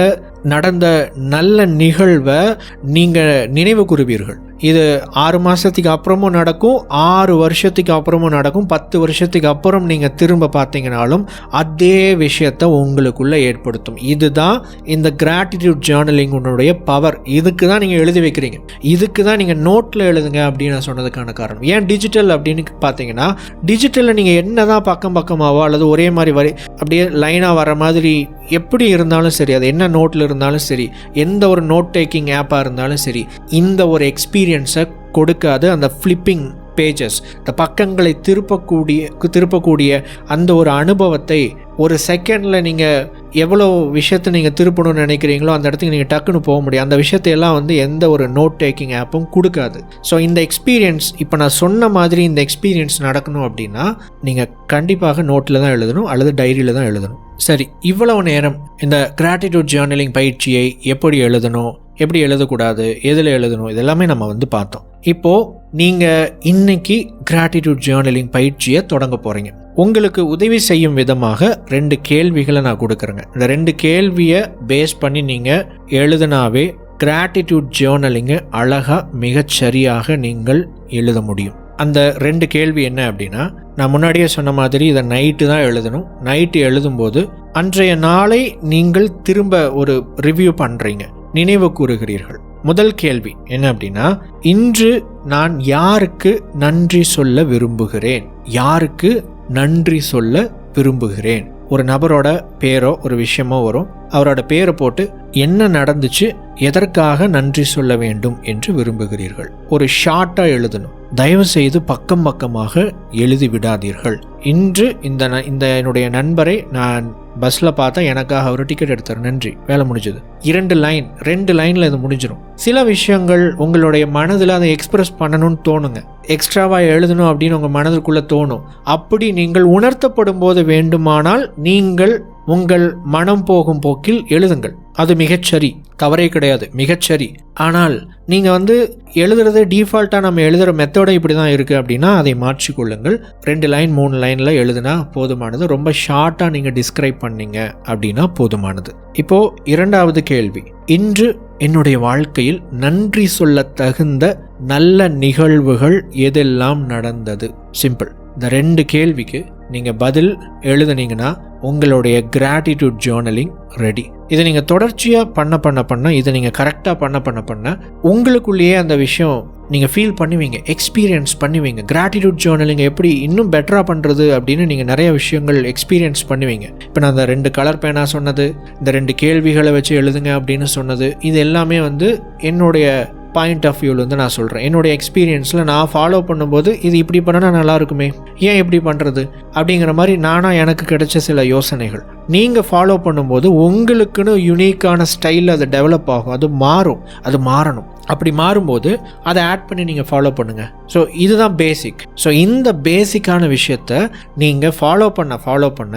நடந்த நல்ல நிகழ்வை நீங்கள் நினைவு கூறுவீர்கள். இது ஆறு மாதத்துக்கு அப்புறமும் நடக்கும் ஆறு வருஷத்துக்கு அப்புறமும் நடக்கும் பத்து வருஷத்துக்கு அப்புறம் நீங்கள் திரும்ப பார்த்தீங்கனாலும் அதே விஷயத்தை உங்களுக்குள்ளே ஏற்படுத்தும். இதுதான் இந்த கிராட்டிடியூட் ஜேர்னலிங்குடைய பவர் இதுக்கு தான் நீங்கள் எழுதி வைக்கிறீங்க. இதுக்கு தான் நீங்கள் நோட்டில் எழுதுங்க அப்படின்னு நான் சொன்னதுக்கான காரணம். ஏன் டிஜிட்டல் அப்படின்னு பார்த்தீங்கன்னா டிஜிட்டலில் நீங்கள் என்ன தான் பக்கம் பக்கமாவோ அல்லது ஒரே மாதிரி வரி அப்படியே லைனாக வர மாதிரி எப்படி இருந்தாலும் சரி அது என்ன நோட்டில் இருந்தாலும் சரி எந்த ஒரு நோட் டேக்கிங் ஆப்பாக இருந்தாலும் சரி இந்த ஒரு எக்ஸ்பீரியன்ஸ் எக்ஸ்பீரியன்ஸை கொடுக்காது அந்த ஃப்ளிப்பிங் பேஜஸ் இந்த பக்கங்களை திருப்பக்கூடிய திருப்பக்கூடிய அந்த ஒரு அனுபவத்தை ஒரு செகண்டில் நீங்கள் எவ்வளோ விஷயத்தை நீங்கள் திருப்பணும்னு நினைக்கிறீங்களோ அந்த இடத்துக்கு நீங்கள் டக்குன்னு போக முடியும் அந்த விஷயத்தையெல்லாம் வந்து எந்த ஒரு நோட் டேக்கிங் ஆப்பும் கொடுக்காது. ஸோ இந்த எக்ஸ்பீரியன்ஸ் இப்போ நான் சொன்ன மாதிரி இந்த எக்ஸ்பீரியன்ஸ் நடக்கணும் அப்படின்னா நீங்கள் கண்டிப்பாக நோட்டில் தான் எழுதணும் அல்லது டைரியில் தான் எழுதணும். சரி இவ்வளவு நேரம் இந்த கிராட்டிடியூட் ஜேர்னலிங் பயிற்சியை எப்படி எழுதணும் எப்படி எழுதக்கூடாது எதில் எழுதணும் இதெல்லாமே நம்ம வந்து பார்த்தோம். இப்போது நீங்கள் இன்னைக்கு கிராட்டிடியூட் ஜேர்னலிங் பயிற்சியை தொடங்க போகிறீங்க உங்களுக்கு உதவி செய்யும் விதமாக ரெண்டு கேள்விகளை நான் கொடுக்குறேங்க. இந்த ரெண்டு கேள்வியை பேஸ் பண்ணி நீங்கள் எழுதுனாவே கிராட்டிடியூட் ஜேர்னலிங்கை அழகாக மிகச்சரியாக நீங்கள் எழுத முடியும். அந்த ரெண்டு கேள்வி என்ன அப்படின்னா நான் முன்னாடியே சொன்ன மாதிரி இதை நைட்டு தான் எழுதணும். நைட்டு எழுதும்போது அன்றைய நாளை நீங்கள் திரும்ப ஒரு ரிவ்யூ பண்ணுறீங்க நினைவு கூறுகிறீர்கள். முதல் கேள்வி என்ன அப்படின்னா இன்று நான் யாருக்கு நன்றி சொல்ல விரும்புகிறேன்? யாருக்கு நன்றி சொல்ல விரும்புகிறேன்? ஒரு நபரோட பேரோ ஒரு விஷயமோ வரும். அவரோட பேரை போட்டு என்ன நடந்துச்சு எதற்காக நன்றி சொல்ல வேண்டும் என்று விரும்புகிறீர்கள். ஒரு ஷார்ட்டாக எழுதணும். தயவு செய்து பக்கம் பக்கமாக எழுதி விடாதீர்கள். இன்று இந்த ந- இந்த என்னுடைய நண்பரை நான் பஸ்ஸில் பார்த்தா எனக்காக அவர் டிக்கெட் எடுத்தார். நன்றி. வேலை முடிஞ்சது. இரண்டு லைன் ரெண்டு லைனில் இது முடிஞ்சிடும் சில விஷயங்கள் உங்களுடைய மனதில் அதை எக்ஸ்பிரஸ் பண்ணணும்னு தோணுங்க. எக்ஸ்ட்ராவாக எழுதணும் அப்படின்னு உங்கள் மனதிற்குள்ளே தோணும். அப்படி நீங்கள் உணர்த்தப்படும் போது வேண்டுமானால் நீங்கள் உங்கள் மனம் போகும் போக்கில் எழுதுங்கள். அது மிகச்சரி. தவறே கிடையாது. மிகச்சரி. ஆனால் நீங்கள் வந்து எழுதுறது டிஃபால்ட்டாக நம்ம எழுதுகிற மெத்தடை இப்படி தான் இருக்குது அப்படின்னா அதை மாற்றிக்கொள்ளுங்கள் ரெண்டு லைன் மூணு லைனில் எழுதுனா போதுமானது. ரொம்ப ஷார்ட்டாக நீங்கள் டிஸ்கிரைப் பண்ணீங்க அப்படின்னா போதுமானது. இப்போது இரண்டாவது கேள்வி. இன்று என்னுடைய வாழ்க்கையில் நன்றி சொல்ல தகுந்த நல்ல நிகழ்வுகள் எதெல்லாம் நடந்தது? சிம்பிள் இந்த ரெண்டு கேள்விக்கு நீங்கள் பதில் எழுதுனீங்கன்னா உங்களுடைய கிராட்டிடியூட் ஜேர்னலிங் ரெடி இதை நீங்கள் தொடர்ச்சியாக பண்ண பண்ண பண்ண இதை நீங்கள் கரெக்டாக பண்ண பண்ண பண்ண உங்களுக்குள்ளேயே அந்த விஷயம் நீங்கள் ஃபீல் பண்ணுவீங்க எக்ஸ்பீரியன்ஸ் பண்ணுவீங்க. கிராட்டிடியூட் ஜேர்னலிங் எப்படி இன்னும் பெட்டராக பண்ணுறது அப்படின்னு நீங்கள் நிறைய விஷயங்கள் எக்ஸ்பீரியன்ஸ் பண்ணுவீங்க. இப்போ நான் அந்த ரெண்டு கலர் பேனா சொன்னது இந்த ரெண்டு கேள்விகளை வச்சு எழுதுங்க அப்படின்னு சொன்னது இது எல்லாமே வந்து என்னுடைய பாயிண்ட் ஆஃப் வியூலேருந்து வந்து நான் சொல்கிறேன் என்னுடைய எக்ஸ்பீரியன்ஸில் நான் ஃபாலோ பண்ணும்போது இது இப்படி பண்ணால் நல்லா இருக்குமே? ஏன் இப்படி பண்ணுறது அப்படிங்கிற மாதிரி நானாக எனக்கு கிடைச்ச சில யோசனைகள். நீங்கள் ஃபாலோ பண்ணும்போது உங்களுக்குன்னு யுனிக்கான ஸ்டைலில் அது டெவலப் ஆகும். அது மாறும். அது மாறணும். அப்படி மாறும்போது அதை ஆட் பண்ணி நீங்கள் ஃபாலோ பண்ணுங்கள் ஸோ இதுதான் பேசிக் ஸோ இந்த பேசிக்கான விஷயத்த நீங்கள் ஃபாலோ பண்ண ஃபாலோ பண்ண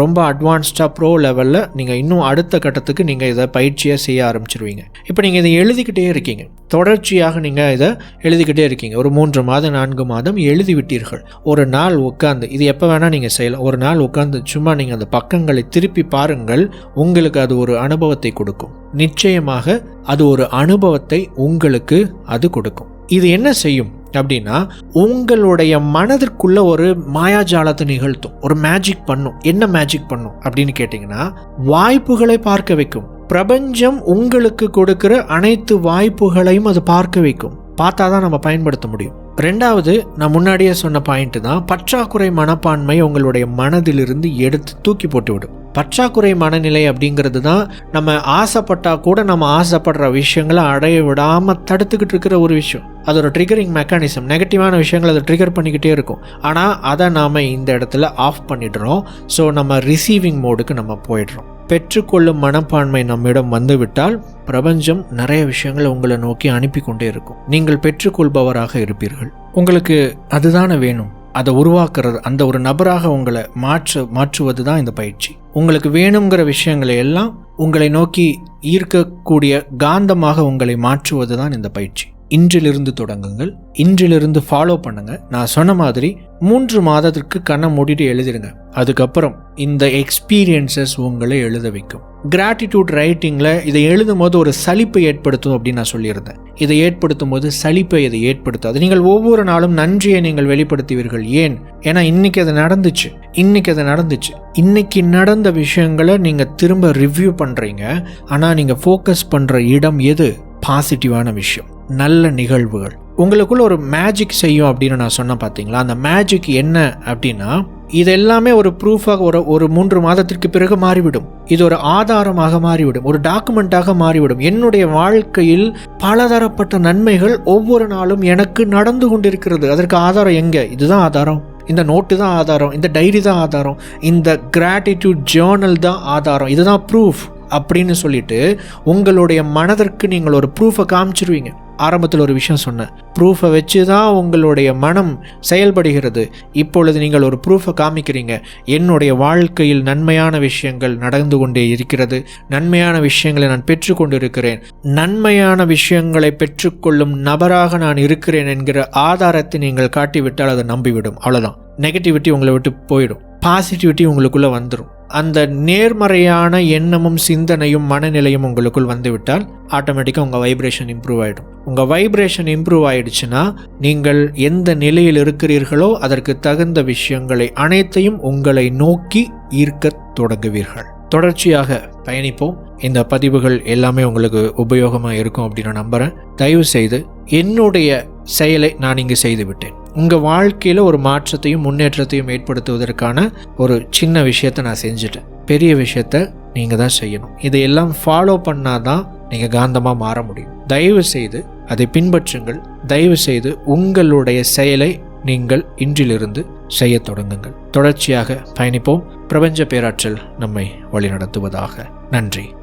ரொம்ப அட்வான்ஸ்டாக ப்ரோ லெவலில் நீங்கள் இன்னும் அடுத்த கட்டத்துக்கு நீங்கள் இதை பயிற்சியாக செய்ய ஆரம்பிச்சிருவீங்க. இப்போ நீங்கள் இதை எழுதிக்கிட்டே இருக்கீங்க. தொடர்ச்சியாக நீங்கள் இதை எழுதிக்கிட்டே இருக்கீங்க. ஒரு மூன்று மாதம் நான்கு மாதம் எழுதி விட்டீர்கள். ஒரு நாள் உட்காந்து இது எப்போ வேணால் நீங்கள் செய்யலாம். ஒரு நாள் உட்காந்து சும்மா நீங்கள் அந்த பக்கங்களை திருப்பி பாருங்கள் உங்களுக்கு அது ஒரு அனுபவத்தை கொடுக்கும். நிச்சயமாக அது ஒரு அனுபவத்தை உங்களுக்கு அது கொடுக்கும். இது என்ன செய்யும்? அப்படின்னா உங்களுடைய மனதிற்குள்ள ஒரு மாயாஜாலத்தை நிகழ்த்தும். ஒரு மேஜிக் பண்ணும். என்ன மேஜிக் பண்ணும் அப்படின்னு கேட்டிங்கன்னா வாய்ப்புகளை பார்க்க வைக்கும். பிரபஞ்சம் உங்களுக்கு கொடுக்கிற அனைத்து வாய்ப்புகளையும் அது பார்க்க வைக்கும். பார்த்தா தான் நம்ம பயன்படுத்த முடியும். ரெண்டாவது நான் முன்னாடியே சொன்ன பாயிண்ட் தான் பற்றாக்குறை மனப்பான்மை உங்களுடைய மனதிலிருந்து எடுத்து தூக்கி போட்டுவிடும். பற்றாக்குறை மனநிலை அப்படிங்கிறது தான் நம்ம ஆசைப்பட்டால் கூட நம்ம ஆசைப்படுற விஷயங்களை அடைய விடாமல் தடுத்துக்கிட்டு இருக்கிற ஒரு விஷயம். அது ஒரு ட்ரிகரிங் மெக்கானிசம் நெகட்டிவான விஷயங்கள் அதை ட்ரிகர் பண்ணிக்கிட்டே இருக்கும். ஆனால் அதை நாம் இந்த இடத்துல ஆஃப் பண்ணிடுறோம். ஸோ நம்ம ரிசீவிங் மோடுக்கு நம்ம போயிடுறோம். பெற்றுக்கொள்ளும் மனப்பான்மை நம்மிடம் வந்துவிட்டால் பிரபஞ்சம் நிறைய விஷயங்களை உங்களை நோக்கி அனுப்பி கொண்டே இருக்கும். நீங்கள் பெற்றுக்கொள்பவராக இருப்பீர்கள். உங்களுக்கு அதுதானே வேணும். அதை உருவாக்குறது அந்த ஒரு நபராக உங்களை மாற்ற மாற்றுவது தான் இந்த பயிற்சி. உங்களுக்கு வேணுங்கிற விஷயங்களை எல்லாம் உங்களை நோக்கி ஈர்க்கக்கூடிய காந்தமாக உங்களை மாற்றுவது தான் இந்த பயிற்சி. இன்றிலிருந்து தொடங்குங்கள் இன்றிலிருந்து ஃபாலோ பண்ணுங்க. நான் சொன்ன மாதிரி மூன்று மாதத்திற்கு கண்ணை மூடிட்டு எழுதிடுங்க. அதுக்கப்புறம் இந்த எக்ஸ்பீரியன்சஸ் உங்களை எழுத வைக்கும். கிராட்டிடியூட் ரைட்டிங்கில் இதை எழுதும் போது ஒரு சலிப்பை ஏற்படுத்தும் அப்படின்னு நான் சொல்லியிருந்தேன். இதை ஏற்படுத்தும் போது சலிப்பை இதை ஏற்படுத்தாது. நீங்கள் ஒவ்வொரு நாளும் நன்றியை நீங்கள் வெளிப்படுத்துவீர்கள். ஏன்? ஏன்னா இன்னைக்கு அது நடந்துச்சு. இன்னைக்கு அது நடந்துச்சு. இன்னைக்கு நடந்த விஷயங்களை நீங்கள் திரும்ப ரிவ்யூ பண்ணுறீங்க ஆனால் நீங்கள் ஃபோக்கஸ் பண்ணுற இடம் எது? பாசிட்டிவான விஷயம். நல்ல நிகழ்வுகள். உங்களுக்குள்ள ஒரு மேஜிக் செய்யும் அப்படின்னு நான் சொன்னேன் பார்த்தீங்களா அந்த மேஜிக் என்ன அப்படின்னா இது எல்லாமே ஒரு ப்ரூஃபாக ஒரு ஒரு மூன்று மாதத்திற்கு பிறகு மாறிவிடும். இது ஒரு ஆதாரமாக மாறிவிடும். ஒரு டாக்குமெண்ட்டாக மாறிவிடும். என்னுடைய வாழ்க்கையில் பலதரப்பட்ட நன்மைகள் ஒவ்வொரு நாளும் எனக்கு நடந்து கொண்டிருக்கிறது. அதற்கு ஆதாரம் எங்கே? இதுதான் ஆதாரம். இந்த நோட்டு தான் ஆதாரம். இந்த டைரி தான் ஆதாரம். இந்த கிராட்டிடியூட் ஜேர்னல் தான் ஆதாரம். இதுதான் ப்ரூஃப் அப்படின்னு சொல்லிட்டு உங்களுடைய மனதிற்கு நீங்கள் ஒரு ப்ரூஃபை காமிச்சிருவீங்க. ஆரம்பத்தில் ஒரு விஷயம் சொன்னேன். ப்ரூஃபை வச்சு தான் உங்களுடைய மனம் செயல்படுகிறது. இப்பொழுது நீங்கள் ஒரு ப்ரூஃபை காமிக்கிறீங்க. என்னுடைய வாழ்க்கையில் நன்மையான விஷயங்கள் நடந்து கொண்டே இருக்கிறது. நன்மையான விஷயங்களை நான் பெற்றுக்கொண்டு இருக்கிறேன் நன்மையான விஷயங்களை பெற்றுக்கொள்ளும் நபராக நான் இருக்கிறேன் என்கிற ஆதாரத்தை நீங்கள் காட்டிவிட்டால் அதை நம்பிவிடும். அவ்வளோதான் நெகட்டிவிட்டி உங்களை விட்டு போயிடும். பாசிட்டிவிட்டி உங்களுக்குள்ளே வந்துடும் அந்த நேர்மறையான எண்ணமும் சிந்தனையும் மனநிலையும் உங்களுக்குள் வந்துவிட்டால் ஆட்டோமேட்டிக்காக உங்கள் வைப்ரேஷன் இம்ப்ரூவ் ஆகிடும் உங்கள் வைப்ரேஷன் இம்ப்ரூவ் ஆகிடுச்சுன்னா நீங்கள் எந்த நிலையில் இருக்கிறீர்களோ அதற்கு தகுந்த விஷயங்களை அனைத்தையும் உங்களை நோக்கி ஈர்க்க தொடங்குவீர்கள். தொடர்ச்சியாக பயணிப்போம். இந்த பதிவுகள் எல்லாமே உங்களுக்கு உபயோகமாக இருக்கும் அப்படின்னு நான் நம்புகிறேன் தயவு செய்து என்னுடைய செயலை நான் இங்கு செய்துவிட்டேன். உங்கள் வாழ்க்கையில் ஒரு மாற்றத்தையும் முன்னேற்றத்தையும் ஏற்படுத்துவதற்கான ஒரு சின்ன விஷயத்தை நான் செஞ்சுட்டேன். பெரிய விஷயத்த நீங்கள் தான் செய்யணும். இதையெல்லாம் ஃபாலோ பண்ணால் தான் நீங்கள் காந்தமாக மாற முடியும். தயவு செய்து அதை பின்பற்றுங்கள். தயவு செய்து உங்களுடைய செயலை நீங்கள் இன்றிலிருந்து செய்யத் தொடங்குங்கள். தொடர்ச்சியாக பயணிப்போம். பிரபஞ்ச பேராற்றல் நம்மை வழிநடத்துவதாக. நன்றி.